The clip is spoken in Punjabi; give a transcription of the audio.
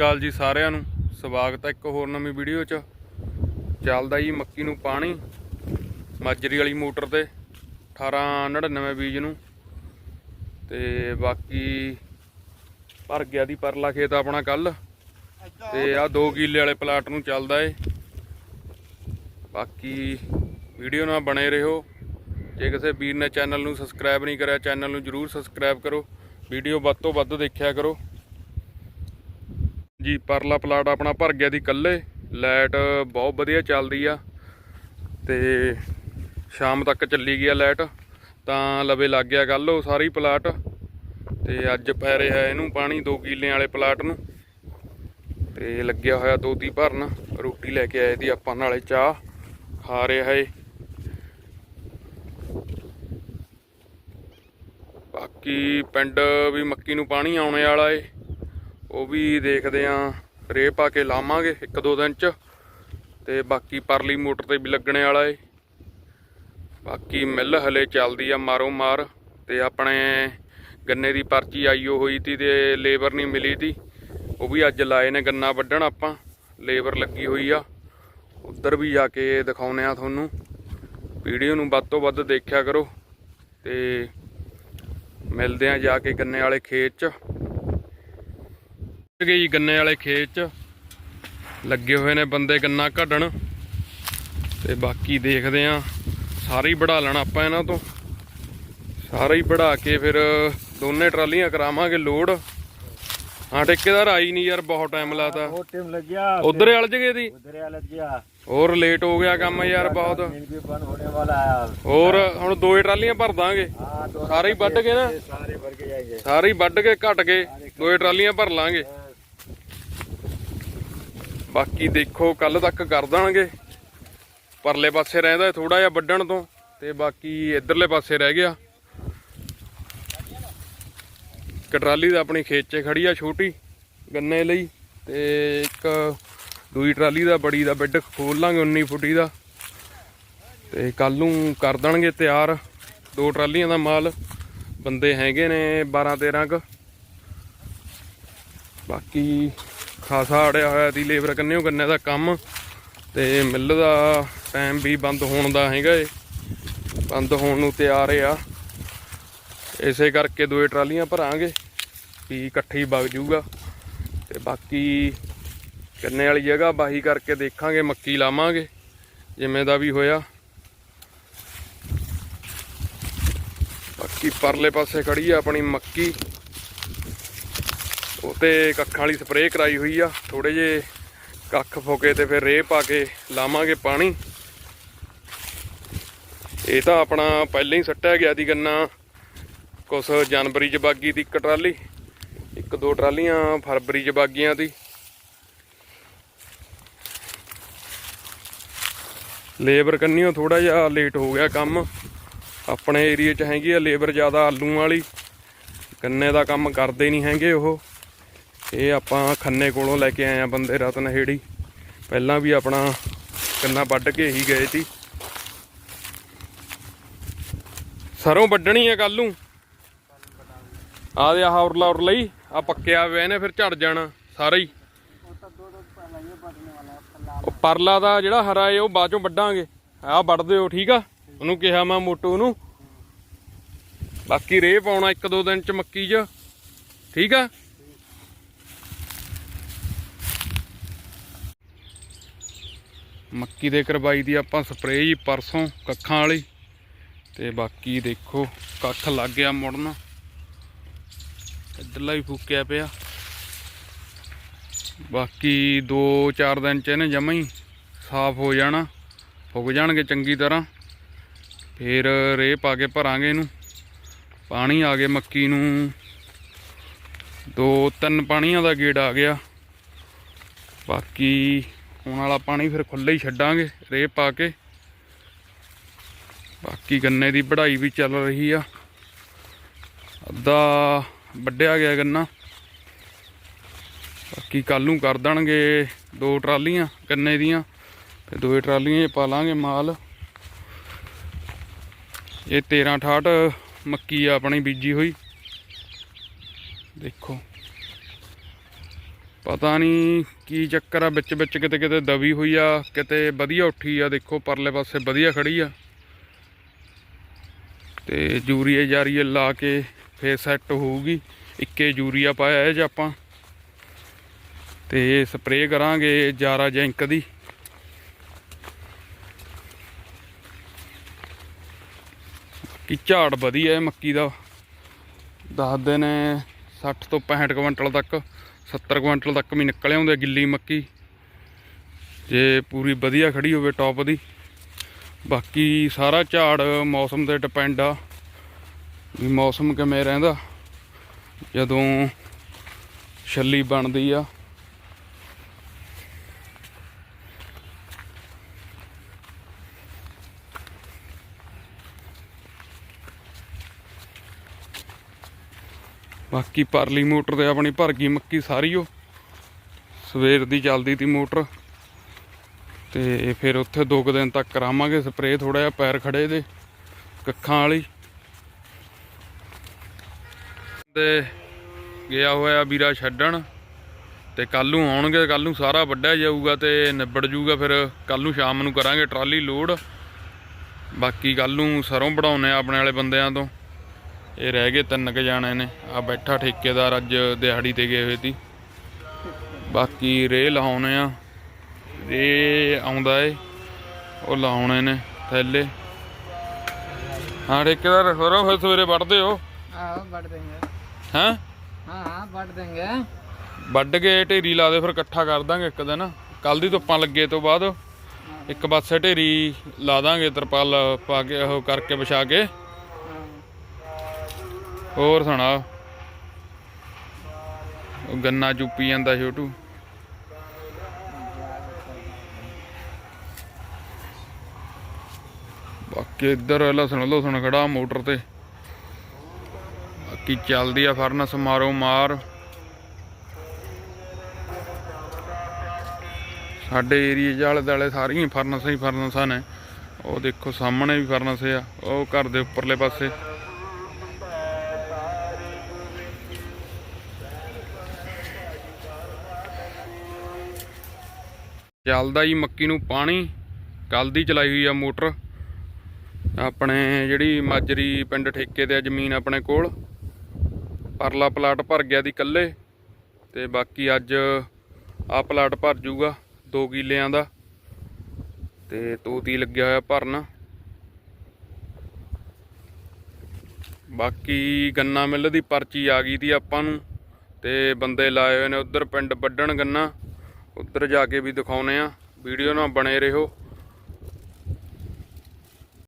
ਅਕਾਲ ਜੀ ਸਾਰਿਆਂ ਨੂੰ। ਸਵਾਗਤ ਹੈ ਇੱਕ ਹੋਰ ਨਵੀਂ ਵੀਡੀਓ 'ਚ। ਚੱਲਦਾ ਜੀ ਮੱਕੀ ਨੂੰ ਪਾਣੀ। ਮਾਜਰੀ ਵਾਲੀ ਮੋਟਰ ਤੇ 1899 ਬੀਜ ਨੂੰ। ਤੇ ਬਾਕੀ ਭਰ ਗਿਆ ਦੀ ਪਰਲਾ ਖੇਤ ਆਪਣਾ ਕੱਲ। ਤੇ ਆ 2 ਕਿੱਲੇ ਵਾਲੇ ਪਲਾਟ ਨੂੰ ਚੱਲਦਾ ਏ। ਬਾਕੀ ਵੀਡੀਓ ਨਾਲ ਬਣੇ ਰਹੋ। ਜੇ ਕਿਸੇ ਵੀਰ ਨੇ ਚੈਨਲ ਨੂੰ ਸਬਸਕ੍ਰਾਈਬ ਨਹੀਂ ਕਰਿਆ, ਚੈਨਲ ਨੂੰ ਜਰੂਰ ਸਬਸਕ੍ਰਾਈਬ ਕਰੋ। ਵੀਡੀਓ ਵੱਧ ਤੋਂ ਵੱਧ ਦੇਖਿਆ ਕਰੋ। ਜੀ, ਪਰਲਾ ਪਲਾਟ ਆਪਣਾ ਭਰ ਗਿਆ ਦੀ ਕੱਲੇ ਲਾਈਟ ਬਹੁਤ ਵਧੀਆ ਚੱਲਦੀ ਆ। ਤੇ ਸ਼ਾਮ ਤੱਕ ਚੱਲੀ ਗਿਆ ਲਾਈਟ। ਤਾਂ ਲਵੇ ਲੱਗ ਗਿਆ ਕੱਲ ਉਹ ਸਾਰੀ ਪਲਾਟ। ਤੇ ਅੱਜ ਪੈ ਰਿਹਾ ਇਹਨੂੰ ਪਾਣੀ 2 ਕਿੱਲਿਆਂ ਵਾਲੇ ਪਲਾਟ ਨੂੰ। ਤੇ ਲੱਗਿਆ ਹੋਇਆ ਦੋਤੀ ਭਰਨ। ਰੋਟੀ ਲੈ ਕੇ ਆਏ ਦੀ ਆਪਾਂ ਨਾਲੇ ਚਾਹ। ਖਾ ਰਿਹਾ ਏ ਬਾਕੀ ਪਿੰਡ ਵੀ ਮੱਕੀ ਨੂੰ ਪਾਣੀ ਆਉਣੇ ਵਾਲਾ ਏ। ਉਹ ਵੀ ਦੇਖਦੇ ਆਂ ਰੇ ਪਾ ਕੇ ਲਾਵਾਂਗੇ ਇੱਕ ਦੋ ਦਿਨ ਚ। ਤੇ ਬਾਕੀ ਪਰਲੀ ਮੋਟਰ ਤੇ ਵੀ ਲੱਗਣੇ ਵਾਲਾ ਏ। ਬਾਕੀ ਮਿੱਲ ਹਲੇ ਚੱਲਦੀ ਆ ਮਾਰੋ ਮਾਰ। ਤੇ ਆਪਣੇ ਗੰਨੇ ਦੀ ਪਰਚੀ ਆਈਓ ਹੋਈ ਤੀ ਤੇ ਲੇਬਰ ਨਹੀਂ ਮਿਲੀ ਤੀ। ਉਹ ਵੀ ਅੱਜ ਲਾਏ ਨੇ ਗੰਨਾ ਵੱਢਣ ਆਪਾਂ। ਲੇਬਰ ਲੱਗੀ ਹੋਈ ਆ। ਉੱਧਰ ਵੀ ਜਾ ਕੇ ਦਿਖਾਉਨੇ ਆ ਤੁਹਾਨੂੰ। ਵੀਡੀਓ ਨੂੰ ਵੱਧ ਤੋਂ ਵੱਧ ਦੇਖਿਆ ਕਰੋ। ਤੇ ਮਿਲਦੇ ਆ ਜਾ ਕੇ ਗੰਨੇ ਵਾਲੇ ਖੇਤ 'ਚ। ਗਏ ਜੀ ਗੰਨੇ ਵਾਲੇ ਖੇਤ 'ਚ। ਲੱਗੇ ਹੋਏ ਨੇ ਬੰਦੇ ਗੰਨਾ ਕੱਢਣ। ਤੇ ਬਾਕੀ ਦੇਖਦੇ ਆ। ਸਾਰੇ ਹੀ ਵੜਾ ਲੈਣਾ ਆਪਾਂ ਇਹਨਾਂ ਤੋਂ। ਸਾਰੇ ਹੀ ਵੜਾ ਕੇ ਫਿਰ ਦੋਨੇ ਟਰਾਲੀਆਂ ਕਰਾਵਾਂਗੇ ਲੋਡ। ਹਾਂ ਠੇਕੇਦਾਰ ਆਈ ਨਹੀਂ ਯਾਰ ਬਹੁਤ ਟਾਈਮ ਲਾਤਾ। ਬਹੁਤ ਟਾਈਮ ਲੱਗਿਆ। ਉਧਰ ਅਲਜ ਗਏ ਦੀ? ਉਧਰ ਅਲਜ ਗਿਆ। ਹੋਰ ਲੇਟ ਹੋ ਗਿਆ ਕੰਮ ਯਾਰ ਬਹੁਤ। ਹੋਰ ਹੁਣ ਦੋ ਹੀ ਟਰਾਲੀਆਂ ਭਰ ਦਾਂਗੇ। ਸਾਰੇ ਹੀ ਵੱਢ ਕੇ ਨਾ। ਸਾਰੇ ਵੱਢ ਕੇ ਜਾਏਗੇ ਵੱਢ ਕੇ ਘਟ ਕੇ ਦੋ ਹੀ ਟਰਾਲੀਆਂ ਭਰ ਲਾਂਗੇ। ਬਾਕੀ ਦੇਖੋ ਕੱਲ ਤੱਕ ਕਰ ਦਾਂਗੇ ਪਰਲੇ ਪਾਸੇ ਰਹਿੰਦਾ ਥੋੜਾ ਜਿਹਾ ਵੱਢਣ ਤੋਂ, ਤੇ ਬਾਕੀ ਇਧਰਲੇ ਪਾਸੇ ਰਹਿ ਗਿਆ। ਕਟਰਾਲੀ ਦਾ ਆਪਣੀ ਖੇਤ 'ਚ ਖੜੀ ਆ ਛੋਟੀ, ਗੰਨੇ ਲਈ, ਤੇ ਇੱਕ ਦੂਈ ਟਰਾਲੀ ਦਾ, ਬੜੀ ਦਾ ਬੈੱਡ ਖੋਲ ਲਾਂਗੇ 19 ਫੁੱਟੀ ਦਾ ਤੇ ਕੱਲ ਨੂੰ ਕਰ ਦੇਣਗੇ ਤਿਆਰ। ਦੋ ਟਰਾਲੀਆਂ ਦਾ ਮਾਲ, ਬੰਦੇ ਹੈਗੇ ਨੇ 12 13 ਕ। ਬਾਕੀ ਖਾਸਾ ਅੜਿਆ ਹੋਇਆ ਸੀ ਲੇਬਰ ਕੰਨਿਓ ਗੰਨੇ ਦਾ ਕੰਮ। ਤੇ ਮਿੱਲ ਦਾ ਟਾਈਮ ਵੀ ਬੰਦ ਹੋਣ ਦਾ ਹੈਗਾ ਏ। ਬੰਦ ਹੋਣ ਨੂੰ ਤਿਆਰ ਆ। ਇਸੇ ਕਰਕੇ ਦੋਏ ਟਰਾਲੀਆਂ ਭਰਾਂਗੇ, ਵੀ ਇਕੱਠੀ ਵਗ ਜੂਗਾ। ਤੇ ਬਾਕੀ ਗੰਨੇ ਵਾਲੀ ਜਗ੍ਹਾ, ਬਾਹੀ ਕਰਕੇ ਦੇਖਾਂਗੇ, ਮੱਕੀ ਲਾਵਾਂਗੇ, ਜਿਵੇਂ ਦਾ ਵੀ ਹੋਇਆ। ਬਾਕੀ ਪਰਲੇ ਪਾਸੇ ਖੜੀ ਆ ਆਪਣੀ ਮੱਕੀ। ਉਹ ਤੇ ਕੱਖਾਂ ਵਾਲੀ ਸਪਰੇਅ ਕਰਾਈ ਹੋਈ ਆ। ਥੋੜੇ ਜੇ ਕੱਖ ਫੋਕੇ ਤੇ ਫਿਰ ਰੇਹ ਪਾ ਕੇ ਲਾਵਾਂਗੇ ਪਾਣੀ। ਇਹ ਤਾਂ ਆਪਣਾ ਪਹਿਲਾਂ ਹੀ ਸੱਟਿਆ ਗਿਆ ਦੀ ਗੰਨਾ। ਕੁਛ ਜਨਵਰੀ ਚ ਬਾਗੀ ਦੀ ਇੱਕ ਟਰਾਲੀ। ਇੱਕ ਦੋ ਟਰਾਲੀਆਂ ਫਰਵਰੀ ਚ ਬਾਗੀਆਂ ਦੀ। ਲੇਬਰ ਕੰਨੀਓ ਥੋੜਾ ਜਿਹਾ ਲੇਟ ਹੋ ਗਿਆ ਕੰਮ। ਆਪਣੇ ਏਰੀਆ 'ਚ ਹੈਗੀ ਆ ਲੇਬਰ ਜ਼ਿਆਦਾ ਆਲੂ ਵਾਲੀ। ਗੰਨੇ ਦਾ ਕੰਮ ਕਰਦੇ ਨਹੀਂ ਹੈਗੇ ਉਹ। ਇਹ ਆਪਾਂ ਖੰਨੇ ਕੋਲੋਂ ਲੈ ਕੇ ਆਏ ਆ ਬੰਦੇ ਰਤਨ ਹੇੜੀ ਪਹਿਲਾਂ ਵੀ ਆਪਣਾ ਗੰਨਾ ਵੱਢ ਕੇ ਹੀ ਗਏ ਸੀ। ਸਰੋਂ ਵੱਢਣੀ ਆ ਕੱਲ ਨੂੰ। ਆ ਦੇ ਆਹ ਉਰਲਾ ਉਰ ਲਈ ਆ ਪੱਕਿਆ ਹੋਇਆ ਨੇ ਫਿਰ ਝੜ ਜਾਣਾ ਸਾਰਾ ਹੀ। ਉਹ ਪਰਲਾ ਦਾ ਜਿਹੜਾ ਹਰਾ ਏ, ਉਹ ਬਾਅਦ ਚੋਂ ਵੱਢਾਂਗੇ। ਆਹ ਵੱਢ ਦਿਓ, ਠੀਕ ਆ? ਉਹਨੂੰ ਕਿਹਾ ਮੈਂ ਮੋਟੂ ਨੂੰ। ਬਾਕੀ ਰੇਹ ਪਾਉਣਾ ਇੱਕ ਦੋ ਦਿਨ ਚ ਮੱਕੀ 'ਚ। ਠੀਕ ਆ? ਮੱਕੀ ਦੇ ਕਰਵਾਈ ਦੀ ਆਪਾਂ ਸਪਰੇਅ ਜੀ ਪਰਸੋਂ ਕੱਖਾਂ ਵਾਲੀ। ਤੇ ਬਾਕੀ ਦੇਖੋ, ਕੱਖ ਲੱਗ ਗਿਆ ਮੁੜਨ। ਇੱਧਰਲਾ ਵੀ ਫੂਕਿਆ ਪਿਆ। ਬਾਕੀ 2-4 ਦਿਨ ਚ ਇਹਨੇ ਜਮਾਂ ਹੀ ਸਾਫ਼ ਹੋ ਜਾਣਾ। ਫੁੱਕ ਜਾਣਗੇ ਚੰਗੀ ਤਰ੍ਹਾਂ। ਫਿਰ ਰੇਹ ਪਾ ਕੇ ਭਰਾਂਗੇ ਇਹਨੂੰ। ਪਾਣੀ ਆ ਗਏ ਮੱਕੀ ਨੂੰ। ਦੋ ਤਿੰਨ ਪਾਣੀਆਂ ਦਾ ਗੇੜ ਆ ਗਿਆ। ਬਾਕੀ ਹੁਣ ਵਾਲਾ ਪਾਣੀ ਫਿਰ ਖੁੱਲ੍ਹਾ ਹੀ ਛੱਡਾਂਗੇ, ਰੇਹ ਪਾ ਕੇ। ਬਾਕੀ ਗੰਨੇ ਦੀ ਵਢਾਈ ਵੀ ਚੱਲ ਰਹੀ ਆ। ਅੱਧਾ ਵੱਢਿਆ ਗਿਆ ਗੰਨਾ। ਬਾਕੀ ਕੱਲ ਨੂੰ ਕਰ ਦੇਣਗੇ ਦੋ ਟਰਾਲੀਆਂ ਗੰਨੇ ਦੀਆਂ। ਤੇ ਦੋ ਟਰਾਲੀਆਂ ਪਾ ਲਾਂਗੇ ਮਾਲ। ਇਹ 13 68 ਮੱਕੀ ਆ ਆਪਣੀ ਬੀਜੀ ਹੋਈ। ਦੇਖੋ। ਪਤਾ ਨਹੀਂ ਕੀ ਚੱਕਰ ਆ, ਵਿੱਚ ਵਿੱਚ ਕਿਤੇ ਕਿਤੇ ਦਬੀ ਹੋਈ ਆ, ਕਿਤੇ ਵਧੀਆ ਉੱਠੀ ਆ, ਦੇਖੋ ਪਰਲੇ ਪਾਸੇ ਵਧੀਆ ਖੜੀ ਆ। ਤੇ ਯੂਰੀਆ ਜਾਰੀਏ ਲਾ ਕੇ ਫੇਰ ਸੈੱਟ ਹੋਊਗੀ। ਇੱਕੇ ਯੂਰੀਆ ਪਾਇਆ ਇਹ 'ਚ ਆਪਾਂ। ਤੇ ਸਪਰੇਅ ਕਰਾਂਗੇ ਜਾਰਾ ਜੈਂਕ ਦੀ। ਕਿ ਝਾੜ ਵਧੀਆ ਹੈ ਮੱਕੀ ਦਾ। ਦੱਸਦੇ ਨੇ 60 ਤੋਂ 65 ਕੁਇੰਟਲ ਤੱਕ। 70 ਕੁਇੰਟਲ ਤੱਕ ਵੀ ਨਿਕਲ ਆਉਂਦੇ ਗਿੱਲੀ ਮੱਕੀ। ਜੇ ਪੂਰੀ ਵਧੀਆ ਖੜੀ ਹੋਵੇ ਟੌਪ ਦੀ। ਬਾਕੀ ਸਾਰਾ ਝਾੜ ਮੌਸਮ ਤੇ ਡਿਪੈਂਡ ਆ ਵੀ ਮੌਸਮ ਕਿਵੇਂ ਰਹਿੰਦਾ। ਜਦੋਂ ਛੱਲੀ ਬਣਦੀ ਆ ਬਾਕੀ ਪਰਲੀ ਮੋਟਰ ਤੇ ਆਪਣੀ ਭਰ ਗਈ ਮੱਕੀ ਸਾਰੀ ਉਹ। ਸਵੇਰ ਦੀ ਚੱਲਦੀ ਤੀ ਮੋਟਰ। ਤੇ ਫਿਰ ਉੱਥੇ ਦੋ ਕੁ ਦਿਨ ਤੱਕ ਕਰਾਵਾਂਗੇ, ਸਪਰੇਅ ਥੋੜਾ ਜਿਹਾ ਪੈਰ ਖੜੇ ਦੇ, ਕੱਖਾਂ ਵਾਲੀ। ਤੇ ਗਿਆ ਹੋਇਆ ਵੀਰਾ ਛੱਡਣ। ਤੇ ਕੱਲ ਨੂੰ ਆਉਣਗੇ ਕੱਲ ਨੂੰ ਸਾਰਾ ਵੱਢਿਆ ਜਾਊਗਾ ਤੇ ਨਿਬੜ ਜਾਊਗਾ, ਫਿਰ ਕੱਲ ਨੂੰ ਸ਼ਾਮ ਨੂੰ ਕਰਾਂਗੇ ਟਰਾਲੀ ਲੋਡ। ਬਾਕੀ ਕੱਲ ਨੂੰ ਸਰੋਂ ਵਢਾਉਨੇ ਆ ਆਪਣੇ ਵਾਲੇ ਬੰਦਿਆਂ ਤੋਂ। ਇਹ ਰਹਿ ਗਏ ਤਿੰਨ ਕੇ ਜਾਣੇ ਨੇ। ਆ ਬੈਠਾ ਠੇਕੇਦਾਰ ਅੱਜ ਦਿਹਾੜੀ ਤੇ ਗਏ ਹੋਏ ਸੀ। ਬਾਕੀ ਰੇ ਲਾਉਣੇ ਆ। ਇਹ ਆਉਂਦਾ ਏ। ਉਹ ਲਾਉਣੇ ਨੇ ਥੈਲੇ। ਹਾਂ ਠੇਕੇਦਾਰ ਹੋਰੋ ਫਿਰ ਸਵੇਰੇ ਵੱਢਦੇ ਹੋ? ਆਹੋ ਵੱਢ ਦੇਂਗੇ ਹਾਂ? ਹਾਂ ਵੱਢ ਦੇਂਗੇ ਕੇ ਢੇਰੀ ਲਾ ਦੇ ਫਿਰ ਇਕੱਠਾ ਕਰ ਦਾਂਗੇ ਇੱਕ ਦਿਨ। ਕੱਲ ਦੀ ਧੁੱਪਾਂ ਲੱਗੇ ਤੋਂ ਬਾਅਦ। ਇੱਕ ਪਾਸੇ ਢੇਰੀ ਲਾ ਦਾਂਗੇ ਤਰਪਾਲ ਪਾ ਕੇ ਉਹ ਕਰਕੇ ਵਿਛਾ ਕੇ। ਹੋਰ ਸੁਣਾ। ਉਹ ਗੰਨਾ ਚੁੱਪੀ ਜਾਂਦਾ ਛੋਟੂ। ਬਾਕੀ ਇੱਧਰ ਲਸਣ ਲਸਣ ਖੜਾ ਮੋਟਰ ਤੇ। ਬਾਕੀ ਚੱਲਦੀ ਆ ਫਰਨਸ ਮਾਰੋ ਮਾਰ। ਸਾਡੇ ਏਰੀਏ ਜਾਲੇ ਦਾਲੇ ਸਾਰੀਆਂ ਫਰਨਸਾਂ ਹੀ ਫਰਨਸਾਂ ਨੇ ਉਹ ਦੇਖੋ ਸਾਹਮਣੇ ਵੀ ਫਰਨਸ ਆ। ਉਹ ਘਰ ਦੇ ਉੱਪਰਲੇ ਪਾਸੇ। ਚੱਲਦਾ ਜੀ ਮੱਕੀ ਨੂੰ ਪਾਣੀ ਕੱਲ ਦੀ ਚਲਾਈ ਹੋਈ ਆ ਮੋਟਰ। ਆਪਣੇ ਜਿਹੜੀ ਮਾਜਰੀ ਪਿੰਡ ਠੇਕੇ ਤੇ ਆ ਜ਼ਮੀਨ ਆਪਣੇ ਕੋਲ, ਪਰਲਾ ਪਲਾਟ ਭਰ ਗਿਆ ਦੀ ਕੱਲੇ ਤੇ ਬਾਕੀ ਅੱਜ ਆ ਪਲਾਟ ਭਰ ਜੂਗਾ 2 ਕਿੱਲਿਆਂ ਦਾ ਤੇ ਤੋਤੀ ਲੱਗਿਆ ਹੋਇਆ ਭਰਨ। ਬਾਕੀ ਗੰਨਾ ਮਿੱਲ ਦੀ ਪਰਚੀ ਆ ਗਈ ਤੀ ਆਪਾਂ ਨੂੰ ਤੇ ਬੰਦੇ ਲਾਏ ਹੋਏ ਨੇ ਉਧਰ ਪਿੰਡ ਵੱਢਣ ਗੰਨਾ। ਉੱਧਰ ਜਾ ਕੇ ਵੀ ਦਿਖਾਉਨੇ ਆ ਵੀਡੀਓ ਨਾਲ ਬਣੇ ਰਹੋ।